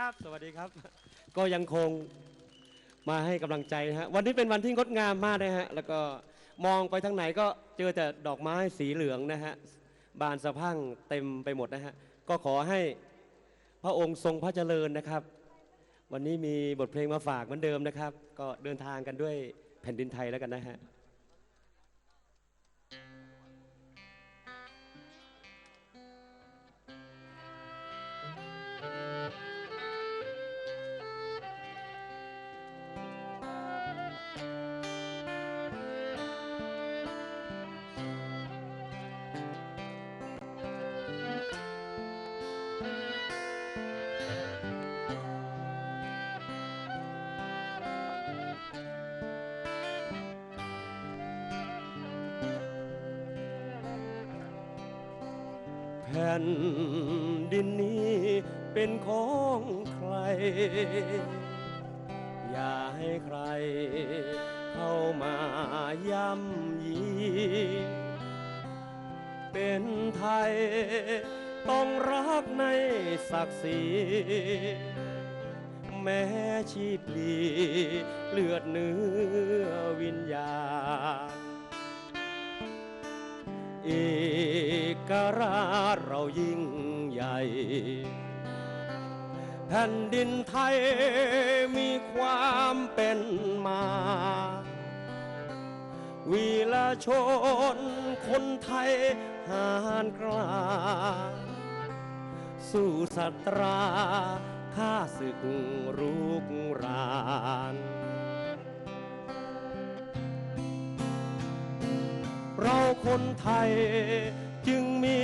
ครับ สวัสดีครับ ก็ยังคงมาให้กำลังใจนะฮะ วันนี้เป็นวันที่งดงามมากนะฮะ แล้วก็มองไปทางไหนก็เจอแต่ดอกไม้สีเหลืองนะฮะ บานสะพั่งเต็มไปหมดนะฮะ ก็ขอให้พระองค์ทรงพระเจริญนะครับ วันนี้มีบทเพลงมาฝากเหมือนเดิมนะครับ ก็เดินทางกันด้วยแผ่นดินไทยแล้วกันนะฮะ แผ่นดินนี้เป็นของใคร อย่าให้ใครเข้ามาย่ำยี เป็นไทยต้องรักในศักดิ์ศรี แม้ชีพลีเลือดเนื้อวิญญาณเอ กราเรายิ่งใหญ่ แผ่นดินไทยมีความเป็นมา วีรชนคนไทยหานกล้า สู้สัตราข้าศึกรุกรานเราคนไทย จึงมี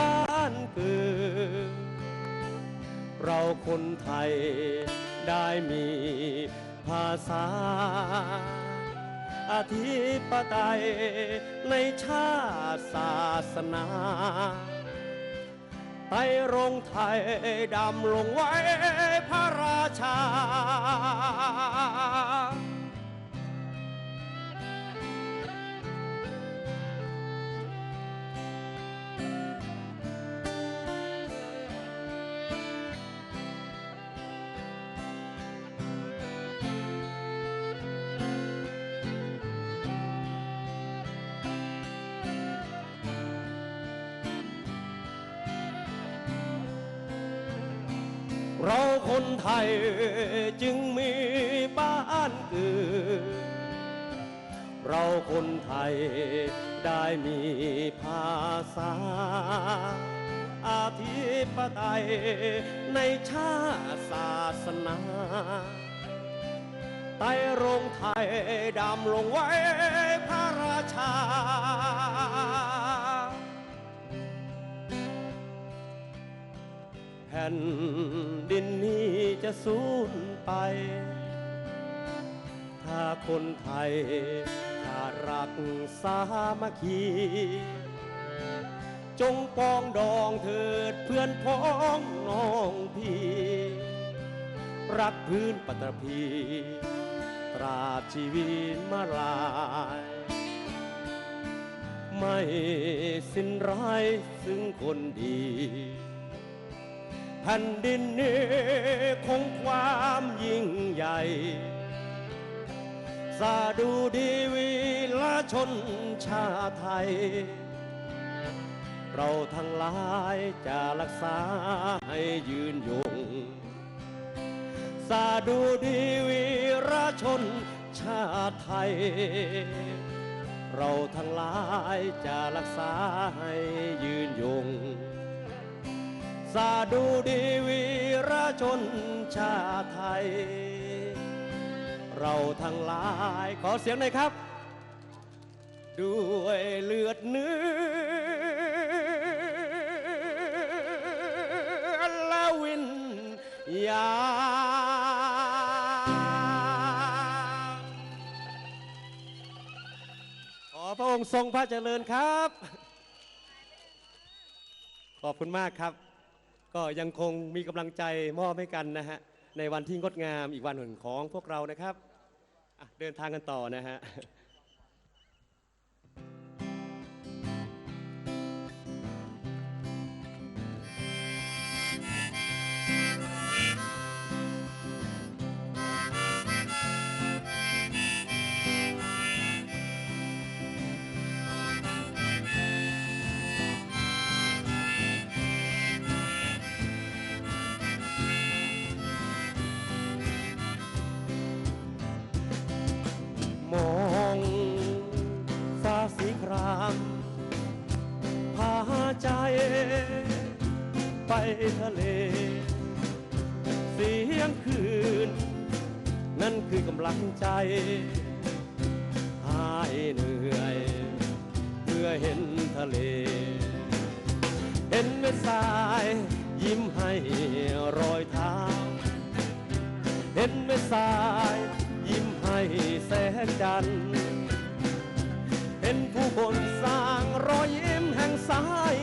บ้านเกิด เราคนไทยได้มีภาษา อธิปไตยในชาติศาสนาไตรรงไทยดำลงไว้พระราชา คนไทยจึงมีบ้านเกิดเราคนไทยได้มีภาษา อาธิปไตยในชาติศาสนาไตรรงไทยดำลงไว้พระราชา แผ่นดินนี้จะสูญไป ถ้าคนไทยขาดรักสามัคคี จงปองดองเถิดเพื่อนพ้องน้องพี่ รักพื้นปัตตภีตราบชีวิตมาลาย ไม่สิ้นร้ายซึ่งคนดี แผ่นดินนี้คงความยิ่งใหญ่ สาดูดีวีละชนชาไทย เราทั้งหลายจะรักษาให้ยืนยง สาดูดีวีระชนชาไทย เราทั้งหลายจะรักษาให้ยืนยง สาดูดีวีรชนชาไทย เราทั้งหลายขอเสียงหน่อยครับ ด้วยเลือดเนื้อและวิญญาณขอพระองค์ทรงพระเจริญครับ ขอบคุณมากครับ ก็ยังคงมีกำลังใจมอบให้กันนะฮะในวันที่งดงามอีกวันหนึ่งของพวกเรานะครับอะเดินทางกันต่อนะฮะ ใจหายเหนื่อย เมื่อเห็นทะเล เห็นเม็ดทรายยิ้มให้รอยเท้า เห็นเม็ดทรายยิ้มให้แสงจันทร์เห็นผู้คนสร้างรอยยิ้มแห่งสาย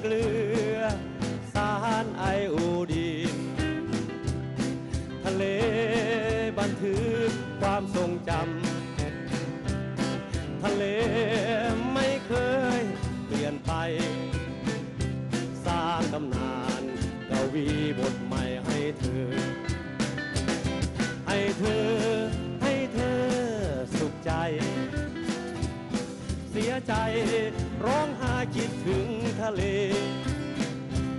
เกลือ สารไอโอดีน ทะเลบันทึกความทรงจำ ทะเลไม่เคยเปลี่ยนไป สร้างตำนานกวีบทใหม่ให้เธอ ให้เธอให้เธอสุขใจ ใจ ร้องไห้คิดถึงทะเล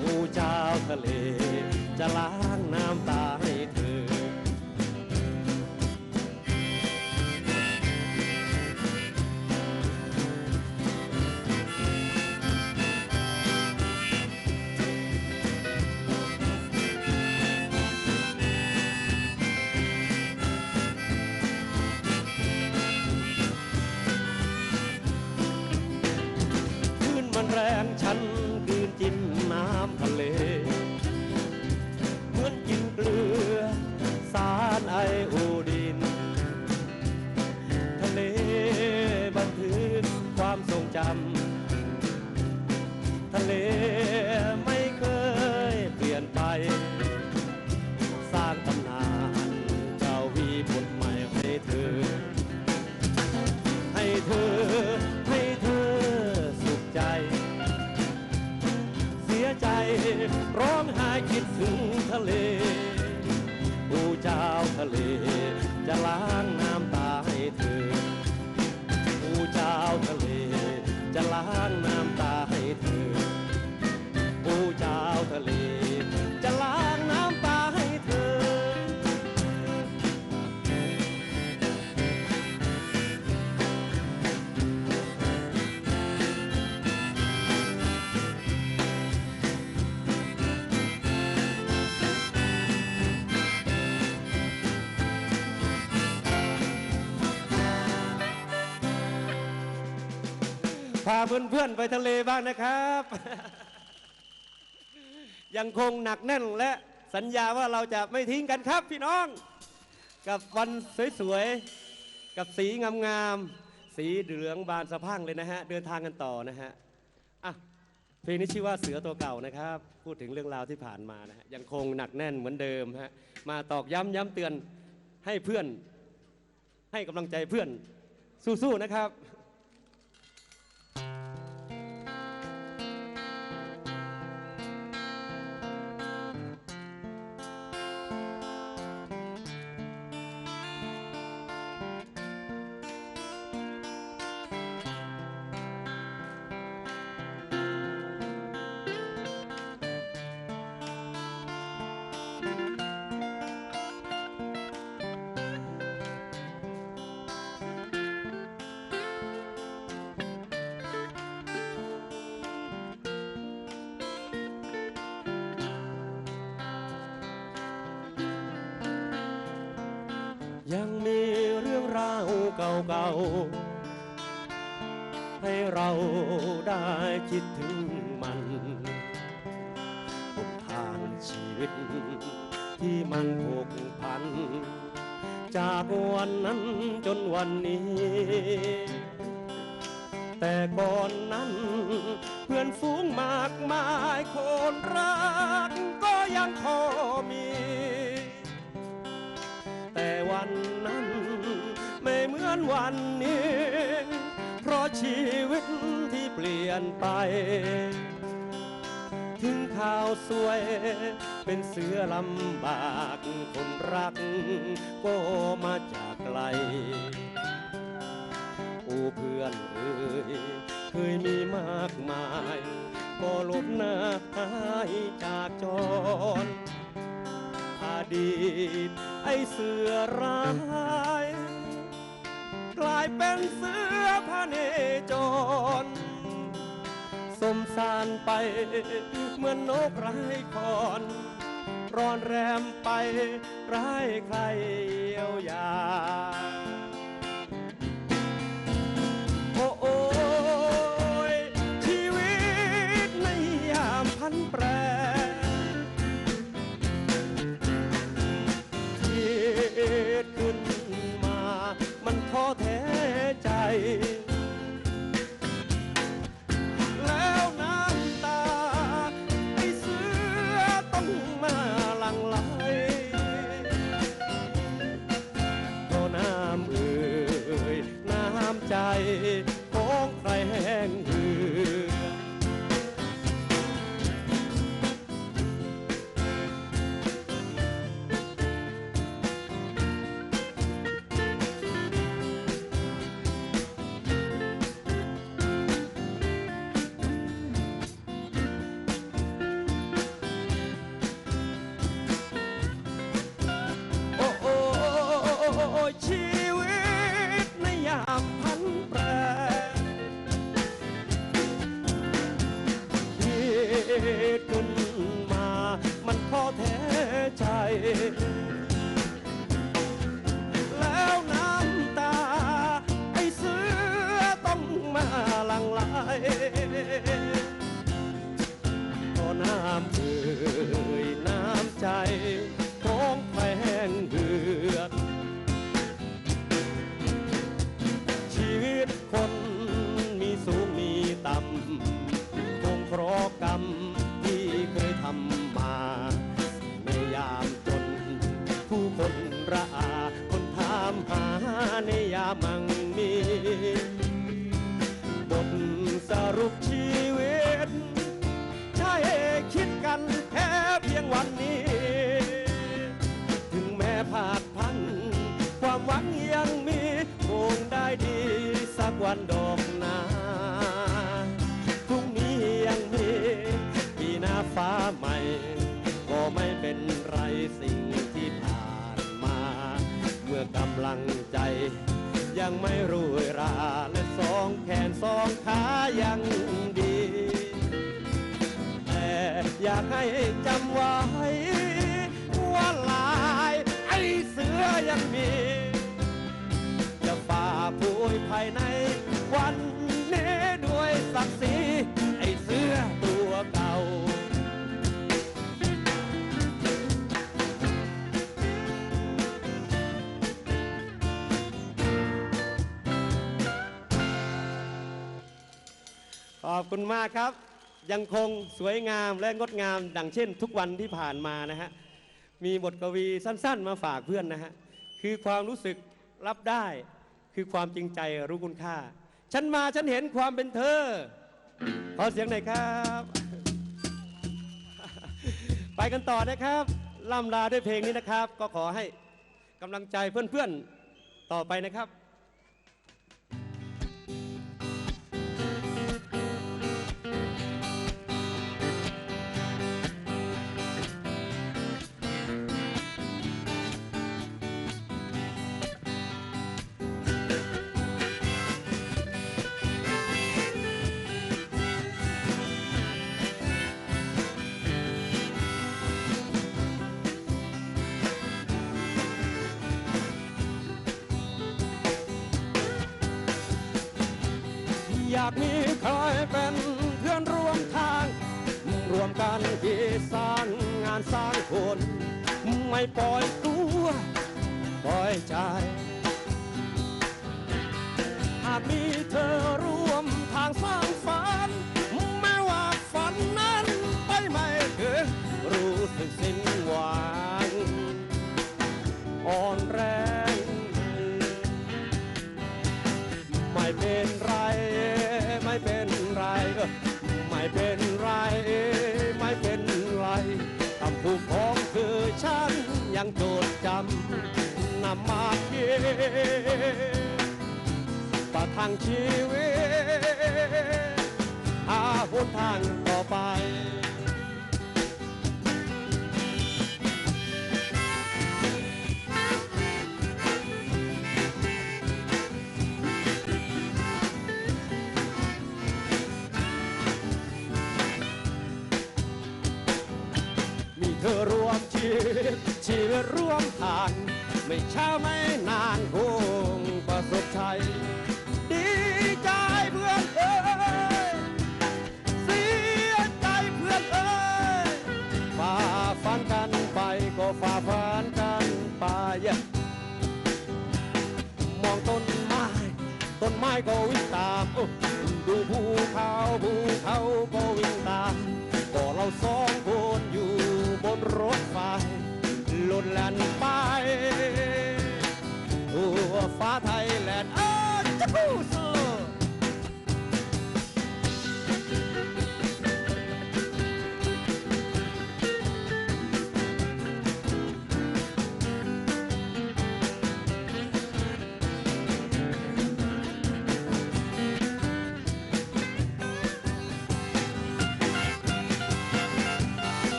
ผู้เจ้าทะเล จะล้างน้ำตา พาเพื่อนๆไปทะเลบ้างนะครับ ยังคงหนักแน่นและสัญญาว่าเราจะไม่ทิ้งกันครับพี่น้อง กับวันสวยๆ กับสีงามๆ สีเหลืองบานสะพั่งเลยนะฮะ เดินทางกันต่อนะฮะอะเพลงนี้ชื่อว่าเสือตัวเก่านะครับ พูดถึงเรื่องราวที่ผ่านมานะฮะยังคงหนักแน่นเหมือนเดิมฮะมาตอกย้ำย้ำเตือนให้เพื่อน ให้กำลังใจเพื่อนสู้ๆนะครับ เก่าๆ ให้เราได้คิดถึงมันบนทางชีวิตที่มันผูกพัน จากวันนั้นจนวันนี้ แต่ก่อนนั้นเพื่อนฝูงมากมายคนรักก็ยังพอมี วันนี้ เพราะชีวิตที่เปลี่ยนไป ถึงข่าวสวยเป็นเสือลำบากคนรักก็มาจากไกลอ้เพื่อนเอ่ยเคยมีมากมาย ก็ลบหน้าหายจากจรอดีตไอเสือร้าย กลายเป็นเสือพระเนจร สมสารไปเหมือนนกไร้คอน ร้อนแรมไปไร้ใครเยียวยา มมั่งมีบทสรุปชีวิต ใช่คิดกันแค่เพียงวันนี้ ถึงแม้ผาดพัน ความหวังยังมีคงได้ดีสักวันดอกนาพรุ่งนี้ยังมีปีหน้าฟ้าใหม่ ก็ไม่เป็นไรสิ่งที่ผ่านมา เมื่อกำลังใจ ยังไม่รวยราและสองแขนสองขายังดี แต่อยากให้จำไว้ว่าลายไอ้เสือยังมี จะฝ่าพุยภายใน ขอบคุณมากครับ ยังคงสวยงามและงดงาม ดังเช่น ทุกวันที่ผ่านมานะฮะ มีบทกวีสั้น ๆ มาฝากเพื่อนนะฮะ คือความรู้สึกรับได้ คือความจริงใจรู้คุณค่า ฉันมาฉันเห็นความเป็นเธอ ขอเสียงหน่อยครับ ไปกันต่อนะครับล่ำลาด้วยเพลงนี้นะครับ ก็ขอให้กำลังใจเพื่อนๆต่อไปนะครับ ล่อยใจหากมีเธอร่วมทางสร้างฝัน แม้ว่าฝันนั้นไปไม่ถึงรู้สึกสิ้นหวังอ่อนแรง ไม่เป็นไร ไม่เป็นไร ไม่เป็นไร ไม่เป็นไรคำพูดของเธอฉันยังจดจำนำมาเก็บ ประทังชีวิตหาหนทางต่อไปเธอร่วมชีวิตชีวิตรวมทาง ไม่เช้าไม่นานคงประสบชัยดีใจเพื่อนเอ้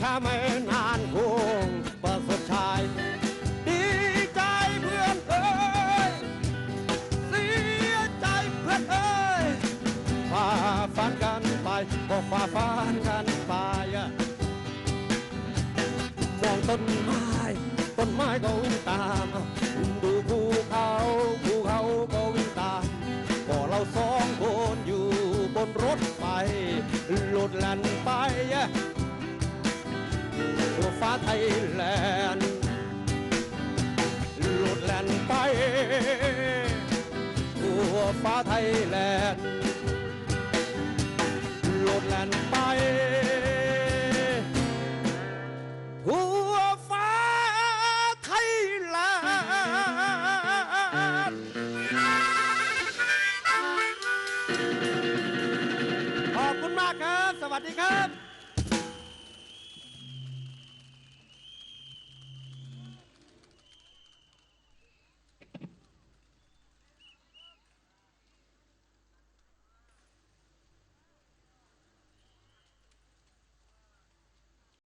ชาไม่นานค참을 난 공버ชัยดีใจเพื่อนเอ้ยเสียใจเพื่อนเอ้ยฝ่าฟันกันไปบอกฝ่าฟัน ไทยแลนด์หลุดแลนไปทั่วฟ้าไทยแลนด์